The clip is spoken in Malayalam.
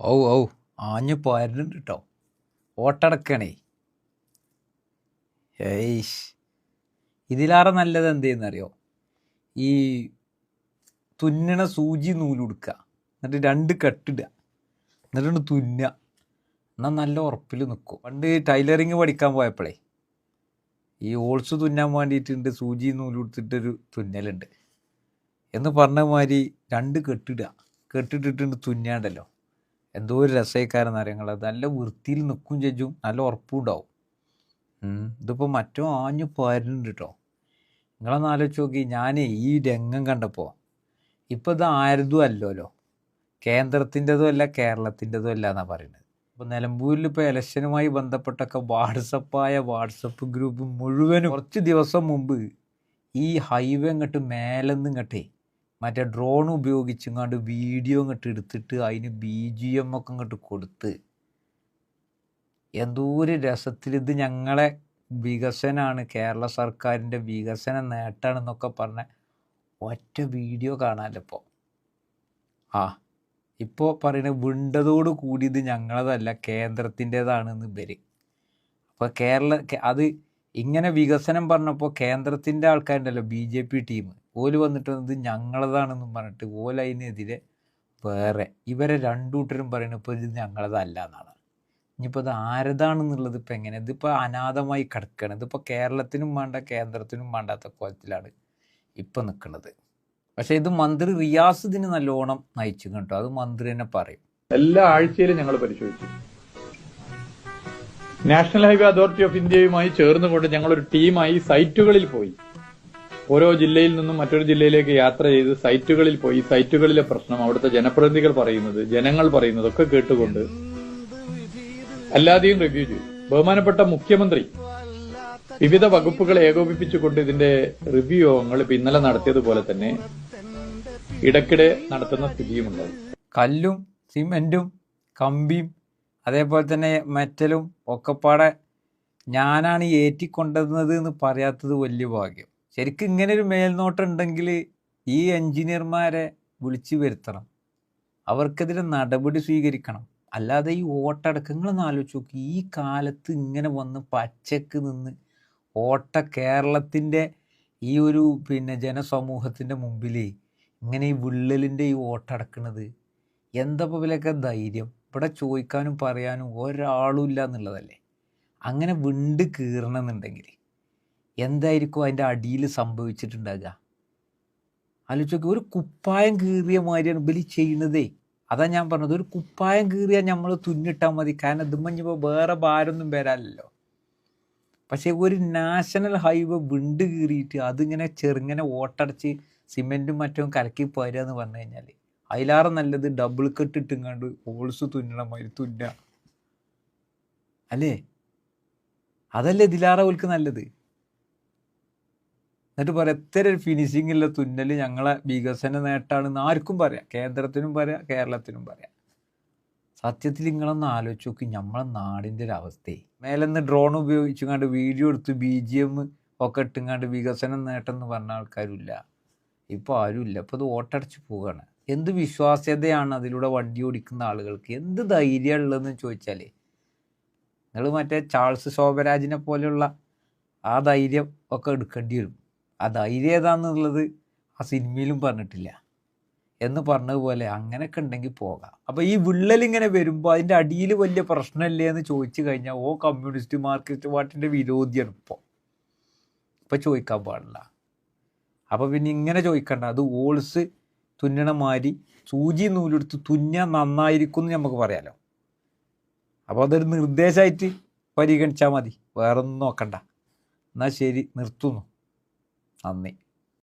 ഔ ഓ ആഞ്ഞു പോരുന്നുണ്ട് കേട്ടോ ഓട്ടടക്കണേ. ഏയ്ഷ് ഇതിലാറെ നല്ലത് എന്തെന്നറിയോ? ഈ തുന്നണ സൂചി നൂലുടുക്കുക എന്നിട്ട് രണ്ട് കെട്ടിടുക എന്നിട്ടുണ്ട് തുന്ന. എന്നാൽ നല്ല ഉറപ്പിൽ നിൽക്കും പണ്ട് ടൈലറിങ് പഠിക്കാൻ പോയപ്പോഴേ ഈ ഓൾസ് തുന്നാൻ വേണ്ടിയിട്ടുണ്ട് സൂചി നൂലുടുത്തിട്ടൊരു തുന്നലുണ്ട്. എന്ന് പറഞ്ഞ മാതിരി രണ്ട് കെട്ടിടുക കെട്ടിട്ടിട്ടുണ്ട് തുന്നാണ്ടല്ലോ. എന്തോ ഒരു അറിയങ്ങൾ നല്ല വൃത്തിയിൽ നിൽക്കും ചെജ്ജും നല്ല ഉറപ്പും ഉണ്ടാവും. ഇതിപ്പോൾ ഇതിപ്പോ മറ്റോ ആഞ്ഞു പോരുന്നുണ്ട് കേട്ടോ നിങ്ങളൊന്ന് ആലോചിച്ച് നോക്കി. ഞാൻ ഈ രംഗം കണ്ടപ്പോൾ ഇപ്പം ഇത് ആരതും അല്ലല്ലോ. കേന്ദ്രത്തിന്റെതും അല്ല കേരളത്തിന്റെതും അല്ല എന്നാണ് പറയുന്നത്. ഇപ്പോൾ നിലമ്പൂരിൽ ഇപ്പോൾ ഇലക്ഷനുമായി ബന്ധപ്പെട്ടൊക്കെ വാട്സപ്പായ വാട്സപ്പ് ഗ്രൂപ്പ് മുഴുവനും കുറച്ച് ദിവസം മുമ്പ് ഈ ഹൈവേ ഇങ്ങോട്ട് മേലെന്ന് ഇങ്ങോട്ടേ മറ്റേ ഡ്രോൺ ഉപയോഗിച്ചിങ്ങാണ്ട് വീഡിയോ ഇങ്ങോട്ട് എടുത്തിട്ട് അതിന് ബി ജി എം ഒക്കെ ഇങ്ങോട്ട് കൊടുത്ത്. എന്തോ ഒരു രസത്തിൽ ഇത് ഞങ്ങളെ വികസനമാണ് കേരള സർക്കാരിന്റെ വികസന നേട്ടമാണെന്നൊക്കെ പറഞ്ഞ ഒറ്റ വീഡിയോ കാണാമല്ലോ ഇപ്പോൾ ആ ഇപ്പോൾ പറയുന്നത് വിണ്ടതോട് കൂടി ഇത് ഞങ്ങളതല്ല കേന്ദ്രത്തിന്റെതാണെന്ന് ഇവർ അപ്പോൾ കേരള അത് ഇങ്ങനെ വികസനം പറഞ്ഞപ്പോൾ കേന്ദ്രത്തിന്റെ ആൾക്കാരുണ്ടല്ലോ ബി ജെ പി ടീം. ഓൽ വന്നിട്ട് വന്നത് ഞങ്ങളതാണെന്നും പറഞ്ഞിട്ട് ഓല അതിനെതിരെ വേറെ ഇവരെ രണ്ടു കൂട്ടരും പറയുന്നത് ഇപ്പോൾ ഇത് ഞങ്ങളതല്ല എന്നാണ് ഇനിയിപ്പോൾ ഇത് ആരതാണെന്നുള്ളത് ഇപ്പം എങ്ങനെ? ഇതിപ്പോൾ അനാഥമായി കിടക്കുകയാണ് ഇതിപ്പോൾ കേരളത്തിനും വേണ്ട കേന്ദ്രത്തിനും വേണ്ടാത്ത കോലത്തിലാണ് ഇപ്പം നിൽക്കുന്നത് പക്ഷേ ഇത് മന്ത്രി റിയാസ് ഇതിന് നല്ലോണം നയിച്ചു കേട്ടോ അത് മന്ത്രി തന്നെ പറയും. എല്ലാ ആഴ്ചയിലും ഞങ്ങൾ പരിശോധിച്ചു നാഷണൽ ഹൈവേ അതോറിറ്റി ഓഫ് ഇന്ത്യയുമായി ചേർന്നുകൊണ്ട് ഞങ്ങൾ ഒരു ടീമായി സൈറ്റുകളിൽ പോയി. ഓരോ ജില്ലയിൽ നിന്നും മറ്റൊരു ജില്ലയിലേക്ക് യാത്ര ചെയ്ത് സൈറ്റുകളിൽ പോയി. സൈറ്റുകളിലെ പ്രശ്നം അവിടുത്തെ ജനപ്രതിനിധികൾ പറയുന്നത് ജനങ്ങൾ പറയുന്നത് ഒക്കെ കേട്ടുകൊണ്ട് അല്ലാതെയും റിവ്യൂ ചെയ്തു. ബഹുമാനപ്പെട്ട മുഖ്യമന്ത്രി വിവിധ വകുപ്പുകൾ ഏകോപിപ്പിച്ചുകൊണ്ട് ഇതിന്റെ റിവ്യൂ യോഗങ്ങൾ ഇന്നലെ നടത്തിയതുപോലെ തന്നെ ഇടയ്ക്കിടെ നടത്തുന്ന സ്ഥിതിയുമുണ്ടായി. കല്ലും സിമെന്റും കമ്പിയും അതേപോലെ തന്നെ മെറ്റലും ഒക്കെപ്പാടെ ഞാനാണ് ഏറ്റിക്കൊണ്ടുവന്നത് എന്ന് പറയാത്തത് വലിയ ഭാഗ്യം. ശരിക്കും ഇങ്ങനെ ഒരു മേൽനോട്ടം ഉണ്ടെങ്കിൽ ഈ എൻജിനീയർമാരെ വിളിച്ചു വരുത്തണം. അവർക്കെതിരെ നടപടി സ്വീകരിക്കണം. അല്ലാതെ ഈ ഓട്ടടക്കങ്ങളൊന്ന് ആലോചിച്ച് നോക്കി. ഈ കാലത്ത് ഇങ്ങനെ വന്ന് പച്ചക്ക് നിന്ന് ഓട്ട കേരളത്തിന്റെ ഈ ഒരു പിന്നെ ജനസമൂഹത്തിന്റെ മുമ്പിൽ ഇങ്ങനെ ഈ വിള്ളലിന്റെ ഈ ഓട്ടടക്കണത് എന്താ പോലെയൊക്കെ ധൈര്യം? ഇവിടെ ചോദിക്കാനും പറയാനും ഒരാളും ഇല്ല എന്നുള്ളതല്ലേ അങ്ങനെ വിണ്ട് കീറണമെന്നുണ്ടെങ്കിൽ എന്തായിരിക്കും അതിന്റെ അടിയിൽ സംഭവിച്ചിട്ടുണ്ടാകുക? ആലോചിച്ച് നോക്കി ഒരു കുപ്പായം കീറിയ മാതിരിയാണ് ബലി ചെയ്യുന്നതേ. അതാ ഞാൻ പറഞ്ഞത് ഒരു കുപ്പായം കീറിയാൽ നമ്മൾ തുന്നിട്ടാൽ മതി. കാരണം ഇതുമ്പോൾ വേറെ ഭാരമൊന്നും വരാനല്ലോ പക്ഷേ ഒരു നാഷണൽ ഹൈവേ വിണ്ട് കീറിയിട്ട് അതിങ്ങനെ ചെറുങ്ങനെ ഓട്ടടച്ച് സിമെന്റും മറ്റും കലക്കി പോരുക എന്ന് പറഞ്ഞു കഴിഞ്ഞാൽ അതിലാറെ നല്ലത് ഡബിൾ കട്ട് ഇട്ടുങ്ങാണ്ട് ഹോൾസ് തുന്നണ മാതിരി തുന്ന. അല്ലേ? അതല്ലേ ഇതിലാറെ ഓൽക്ക് നല്ലത്? എന്നിട്ട് പറയാം എത്ര ഫിനിഷിംഗ് ഉള്ള തുന്നൽ ഞങ്ങളെ വികസന നേട്ടമാണെന്ന് ആർക്കും പറയാം. കേന്ദ്രത്തിനും പറയാം കേരളത്തിനും പറയാം. സത്യത്തിൽ നിങ്ങളൊന്ന് ആലോചിച്ച് നോക്കി നമ്മളെ നാടിന്റെ ഒരു അവസ്ഥയെ മേലെന്ന് ഡ്രോൺ ഉപയോഗിച്ചുകൊണ്ട് വീഡിയോ എടുത്ത് ബി ജി എം ഒക്കെ ഇട്ടുങ്ങാണ്ട് വികസനം നേട്ടം എന്ന് പറഞ്ഞ ആൾക്കാരുമില്ല. ഇപ്പോൾ ആരുമില്ല. ഇപ്പോൾ ഇത് ഓട്ടടച്ച് പോവുകയാണ് എന്ത് വിശ്വാസ്യതയാണ് അതിലൂടെ വണ്ടി ഓടിക്കുന്ന ആളുകൾക്ക്? എന്ത് ധൈര്യം ഉള്ളതെന്ന് ചോദിച്ചാൽ നിങ്ങൾ മറ്റേ ചാൾസ് ശോഭരാജിനെ പോലെയുള്ള ആ ധൈര്യം ഒക്കെ എടുക്കേണ്ടി വരും. ആ ധൈര്യം ഏതാണെന്നുള്ളത് ആ സിനിമയിലും പറഞ്ഞിട്ടില്ല. എന്ന് പറഞ്ഞതുപോലെ അങ്ങനെയൊക്കെ ഉണ്ടെങ്കിൽ പോകാം. അപ്പോൾ ഈ വിള്ളൽ ഇങ്ങനെ വരുമ്പോൾ അതിന്റെ അടിയിൽ വലിയ പ്രശ്നമില്ലേ എന്ന് ചോദിച്ചു കഴിഞ്ഞാൽ ഓ കമ്മ്യൂണിസ്റ്റ് മാർക്സിസ്റ്റ് പാർട്ടിന്റെ വിരോധിയാണ് ഇപ്പോൾ ഇപ്പോൾ ചോദിക്കാൻ പാടില്ല. അപ്പോൾ പിന്നെ ഇങ്ങനെ ചോദിക്കണ്ട. അത് ഓൾസ് തുന്നണ മാതിരി സൂചി നൂലെടുത്ത് തുന്നാൻ നന്നായിരിക്കും എന്ന് നമുക്ക് പറയാലോ. അപ്പോൾ അതൊരു നിർദ്ദേശമായിട്ട് പരിഗണിച്ചാൽ മതി. വേറൊന്നും നോക്കണ്ട. എന്നാൽ ശരി നിർത്തുന്നു. നന്ദി.